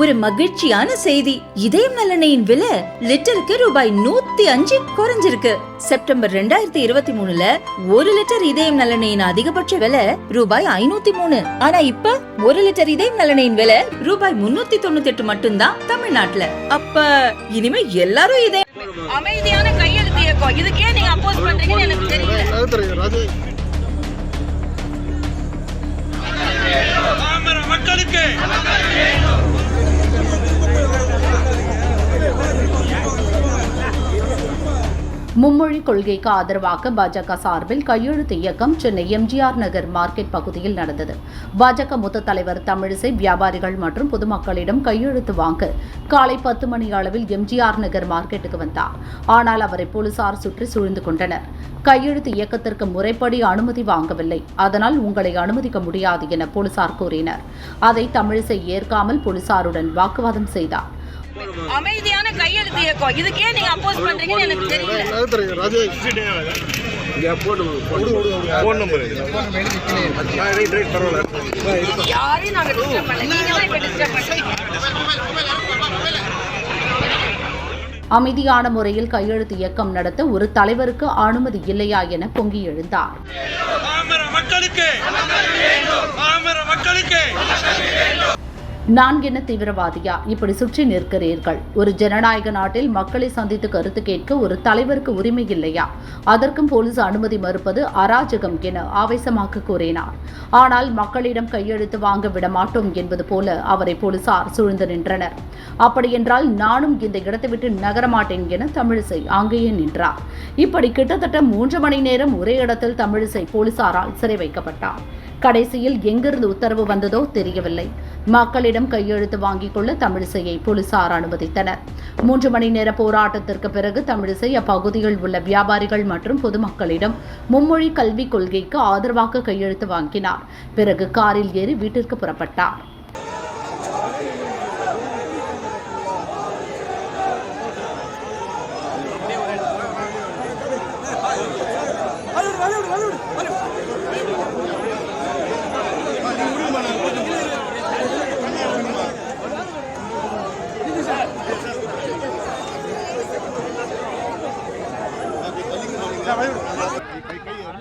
ஒரு மகிழ்ச்சியான செய்தி. இதயம் நலனையின் விலை லிட்டருக்கு ரூபாய் நூத்தி அஞ்சு குறைஞ்சிருக்கு. செப்டம்பர் ரெண்டாயிரத்தி இருபத்தி மூணுல ஒரு லிட்டர் இதயம் நலனையின் அதிகபட்ச விலை ரூபாய் ஐநூத்தி மூணு. ஆனா இப்ப ஒரு லிட்டர் இதயம் நலனையின் விலை ரூபாய் முன்னூத்தி தொண்ணூத்தி எட்டு மட்டும்தான் தமிழ்நாட்டுல. அப்ப இனிமே எல்லாரும் இதயம் அமைதியான கையெழுத்து இயக்கம் இதுக்கே நீங்க அப்போஸ் பண்றீங்கன்னு எனக்கு தெரியல. மும்மொழி கொள்கைக்கு ஆதரவாக பாஜக சார்பில் கையெழுத்து இயக்கம் சென்னை எம்ஜிஆர் நகர் மார்க்கெட் பகுதியில் நடந்தது. பாஜக மூத்த தலைவர் தமிழிசை வியாபாரிகள் மற்றும் பொதுமக்களிடம் கையெழுத்து வாங்க காலை பத்து மணி அளவில் எம்ஜிஆர் நகர் மார்க்கெட்டுக்கு வந்தார். ஆனால் அவரை போலீசார் சுற்றி சூழ்ந்து கொண்டனர். கையெழுத்து இயக்கத்திற்கு முறைப்படி அனுமதி வாங்கவில்லை. அதனால் உங்களை அனுமதிக்க முடியாது என போலீசார் கூறினர். அதை தமிழிசை ஏற்காமல் போலீசாருடன் வாக்குவாதம் செய்தார். அமைதியான கையெழுத்து இயக்கம். இதுக்கே நீங்க அப்போஸ் பண்றீங்கன்னு எனக்கு தெரியல. ஃபோன் நம்பர் ரைட் ரைட் பரவாயில்ல யாரையும் நாங்க டிஸ்டர்ப் பண்ணல. நீங்க தான் இப்ப டிஸ்டர்ப் பண்றீங்க. அமைதியான முறையில் கையெழுத்து இயக்கம் நடத்த ஒரு தலைவருக்கு அனுமதி இல்லையா என பொங்கி எழுந்தார். மக்களுக்கு நான் என்ன தீவிரவாதியா? இப்படி சுற்றி நிற்கிறீர்கள். ஒரு ஜனநாயக நாட்டில் மக்களை சந்தித்து கருத்து கேட்க ஒரு தலைவருக்கு உரிமை இல்லையா? அதற்கும் போலீஸ் அனுமதி மறுப்பது அராஜகம் என ஆவேசமாக கூறினார். ஆனால் மக்களிடம் கையெழுத்து வாங்க விட மாட்டோம் என்பது போல அவரை போலீசார் சூழ்ந்து நின்றனர். அப்படியென்றால் நானும் இந்த இடத்தை விட்டு நகரமாட்டேன் என தமிழிசை அங்கேயே நின்றார். இப்படி கிட்டத்தட்ட மூன்று மணி நேரம் ஒரே இடத்தில் தமிழிசை போலீசாரால் சிறை வைக்கப்பட்டார். கடைசியில் எங்கிருந்து உத்தரவு வந்ததோ தெரியவில்லை. மக்களிடம் கையெழுத்து வாங்கிக் கொள்ள தமிழிசையை போலீசார் அனுமதித்தனர். மூன்று மணி நேர போராட்டத்திற்கு பிறகு தமிழிசை அப்பகுதியில் உள்ள வியாபாரிகள் மற்றும் பொதுமக்களிடம் மும்மொழி கல்விக் கொள்கைக்கு ஆதரவாக கையெழுத்து வாங்கினார். பிறகு காரில் ஏறி வீட்டிற்கு புறப்பட்டார்.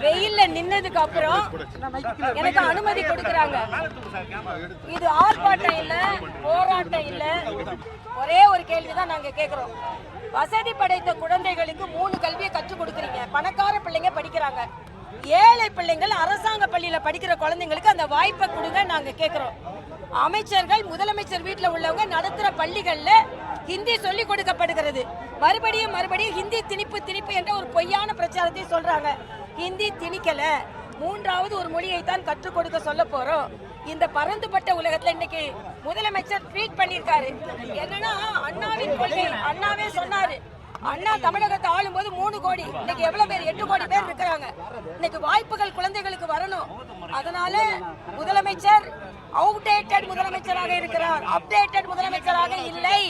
வெயில்ல நின்னதுக்கு அப்புறம் எனக்கு அனுமதி கொடுக்கறாங்க. இது ஆர்ப்பாட்டம் இல்ல போராட்டம் இல்ல. ஒரே ஒரு கேள்விதான் நாங்க கேக்குறோம். வசதி படைத்த குழந்தைகளுக்கு மூணு கல்வியை கற்றுக் கொடுக்குறீங்க. பணக்கார பிள்ளைங்க படிக்கிறாங்க. ஏழை பிள்ளைங்கள் அரசாங்க பள்ளியில படிக்கிற குழந்தைங்களுக்கு அந்த வாய்ப்பை கொடுங்க நாங்க கேக்குறோம். அமைச்சர்கள் முதலமைச்சர் வீட்டில் உள்ளவங்க நடத்துற பள்ளிகள்ல ஹிந்தி சொல்லி கொடுக்கப்படுகிறது. மறுபடியும் மறுபடியும் ஹிந்தி திணிப்பு திணிப்பு என்ற ஒரு பொய்யான பிரச்சாரத்தை சொல்றாங்க. ஹிந்தி திணிக்கலை. மூன்றாவது ஒரு மொழியை தான் கற்றுக் கொடுக்க சொல்ல போறோம். இந்த பரந்துபட்ட உலகத்துல இன்னைக்கு முதலமைச்சர் ட்வீட் பண்ணிருக்காரு என்னன்னா அண்ணாவின் கொள்கை அண்ணாவே சொன்னாரு. அண்ணா தமிழகத்தை ஆளும்போது மூணு கோடி இன்னைக்கு எவ்வளவு பேர் எட்டு கோடி பேர் இருக்கிறாங்க. இன்னைக்கு வாய்ப்புகள் குழந்தைகளுக்கு வரணும். அதனால முதலமைச்சர் அவுடேட்டட் முதலமைச்சராக இருக்கிறார். அப்டேட்டட் முதலமைச்சராக இல்லை.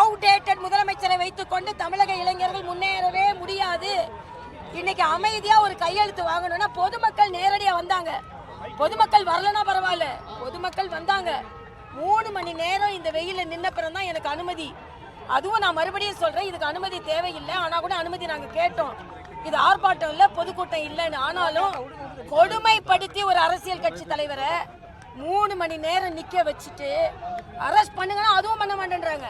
அவுடேட்டட் முதலமைச்சரை வைத்துக்கொண்டு தமிழக இளைஞர்கள் முன்னேறவே முடியாது. இன்னைக்கு அமைதியா ஒரு கையெழுத்து வாங்கணும்னா பொதுமக்கள் நேரடியா வந்தாங்க. பொதுமக்கள் வரலனா பரவாயில்ல. பொதுமக்கள் வந்தாங்க. மூணு மணி நேரம் இந்த வெயில நின்ன தான் எனக்கு அனுமதி. அதுவும் நான் மறுபடியும் சொல்றேன் இதுக்கு அனுமதி தேவையில்லை. ஆனா கூட அனுமதி நாங்க கேட்டோம். இது ஆர்ப்பாட்டம் இல்ல பொதுக்கூட்டம் இல்லைன்னு. ஆனாலும் கொடுமைப்படுத்தி ஒரு அரசியல் கட்சி தலைவரை மூணு மணி நேரம் நிக்க வச்சுட்டு அரெஸ்ட் பண்ணுங்கன்னா அதுவும் பண்ண மாட்டேன்றாங்க.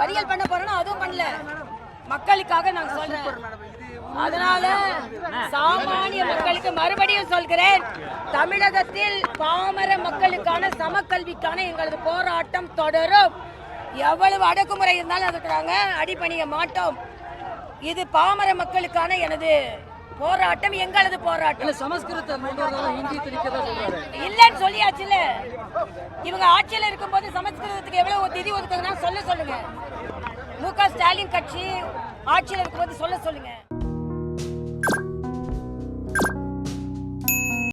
மறியல் பண்ண போறோம்னா அதுவும் பண்ணல. மக்களுக்காக நாங்க சொல்றேன். அதனால சாமானிய மக்களுக்கு மறுபடியும் சொல்கிறேன். தமிழகத்தில் பாமர மக்களுக்கான சமக்கல்விக்கான எங்களது போராட்டம் தொடரும். எவ்வளவு அடக்குமுறை இருந்தாலும் அதுக்கு நாங்க அடிபணிய மாட்டோம். இது பாமர மக்களுக்கான எனது போராட்டம் எங்களது போராட்டம். இல்லன்னு சொல்லியாச்சுல இவங்க ஆட்சியில இருக்கும்போது சமஸ்கிருதத்துக்கு எவ்வளவு நிதி ஒதுக்குதுன்னா சொல்ல சொல்லுங்க. மு க ஸ்டாலின் கட்சி ஆட்சியில இருக்கும்போது சொல்ல சொல்லுங்க.